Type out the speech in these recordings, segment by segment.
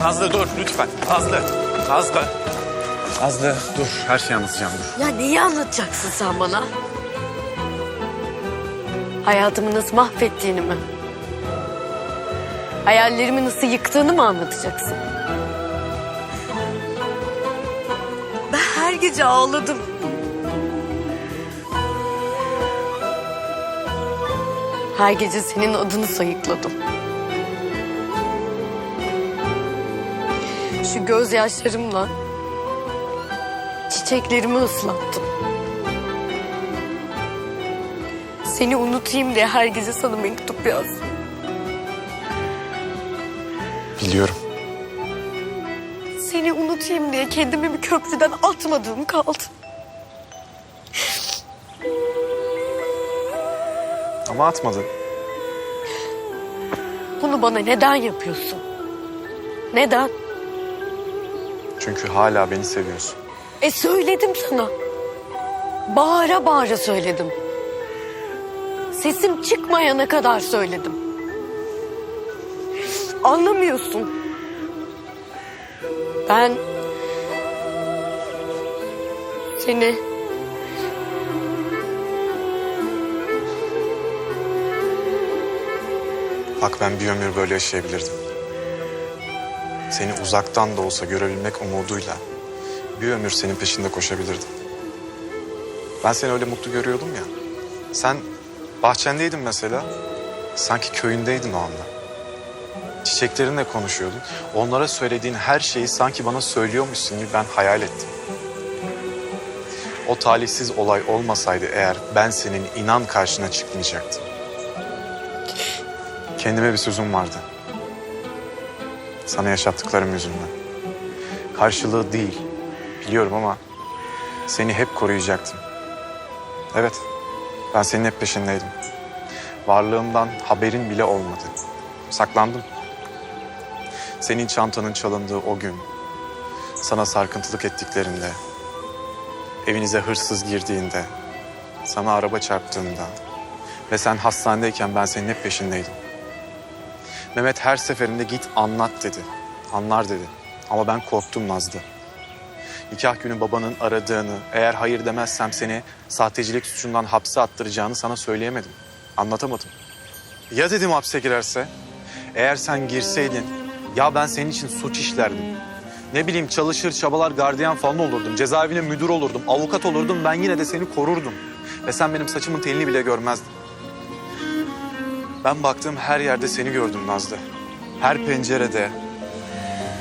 Nazlı dur lütfen. Nazlı. Nazlı. Nazlı dur her şeyi anlatacağım dur. Ya neyi anlatacaksın sen bana? Hayatımı nasıl mahvettiğini mi? Hayallerimi nasıl yıktığını mı anlatacaksın? Ben her gece ağladım. Her gece senin adını sayıkladım. Şu gözyaşlarımla çiçeklerimi ıslattım. Seni unutayım diye her gece sana mektup yazdım. Biliyorum. Seni unutayım diye kendimi bir köprüden atmadığım kaldı. Ama atmadın. Bunu bana neden yapıyorsun? Neden? Çünkü hala beni seviyorsun. E söyledim sana. Bağıra bağıra söyledim. Sesim çıkmayana kadar söyledim. Anlamıyorsun. Ben seni Bak ben bir ömür böyle yaşayabilirdim. Seni uzaktan da olsa görebilmek umuduyla bir ömür senin peşinde koşabilirdim. Ben seni öyle mutlu görüyordum ya. Sen bahçendeydin mesela. Sanki köyündeydin o anda. Çiçeklerinle konuşuyordun. Onlara söylediğin her şeyi sanki bana söylüyormuşsun gibi ben hayal ettim. O talihsiz olay olmasaydı eğer ben senin inan karşına çıkmayacaktım. Kendime bir sözüm vardı. Sana yaşattıklarım yüzünden. Karşılığı değil, biliyorum ama seni hep koruyacaktım. Evet, ben senin hep peşindeydim. Varlığımdan haberin bile olmadı. Saklandım. Senin çantanın çalındığı o gün, sana sarkıntılık ettiklerinde, evinize hırsız girdiğinde, sana araba çarptığında ve sen hastanedeyken ben senin hep peşindeydim. Mehmet her seferinde git anlat dedi. Anlar dedi. Ama ben korktum Nazlı. Nikah günü babanın aradığını, eğer hayır demezsem seni sahtecilik suçundan hapse attıracağını sana söyleyemedim. Anlatamadım. Ya dedim hapse girerse? Eğer sen girseydin, ya ben senin için suç işlerdim. Ne bileyim çalışır çabalar gardiyan falan olurdum. Cezaevine müdür olurdum, avukat olurdum. Ben yine de seni korurdum. Ve sen benim saçımın telini bile görmezdin. Ben baktığım her yerde seni gördüm Nazlı. Her pencerede,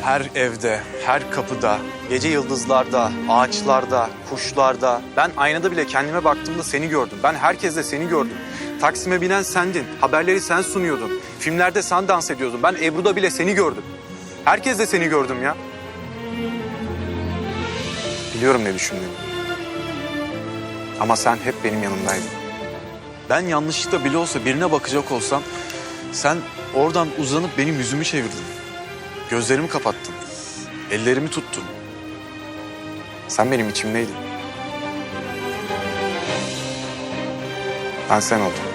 her evde, her kapıda, gece yıldızlarda, ağaçlarda, kuşlarda. Ben aynada bile kendime baktığımda seni gördüm. Ben herkeste seni gördüm. Taksim'e binen sendin. Haberleri sen sunuyordun. Filmlerde sen dans ediyordun. Ben Ebru'da bile seni gördüm. Herkes de seni gördüm ya. Biliyorum ne düşündüğünü. Ama sen hep benim yanımdaydın. Ben yanlışlıkla bile olsa birine bakacak olsam sen oradan uzanıp benim yüzümü çevirdin. Gözlerimi kapattın. Ellerimi tuttun. Sen benim içimdeydin. Ben sen oldum.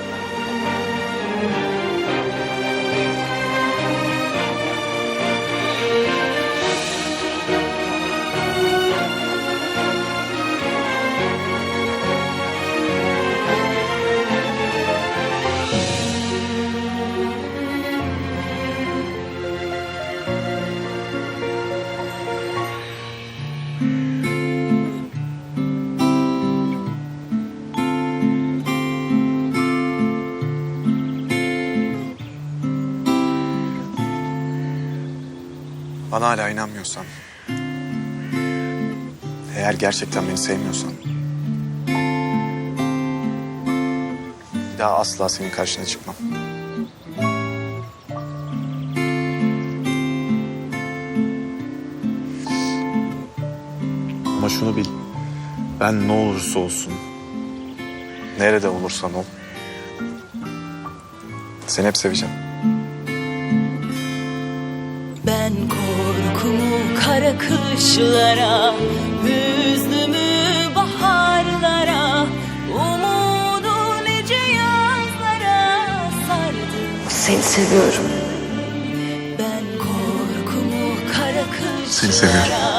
Bana hala inanmıyorsan... Eğer gerçekten beni sevmiyorsan... Bir daha asla senin karşına çıkmam. Ama şunu bil. Ben ne olursa olsun... Nerede olursan ol... Seni hep seveceğim. Ben korkumu kara kışlara, hüznümü baharlara, umudu nice yazlara sardım. Seni seviyorum. Ben korkumu kara Seni seviyorum.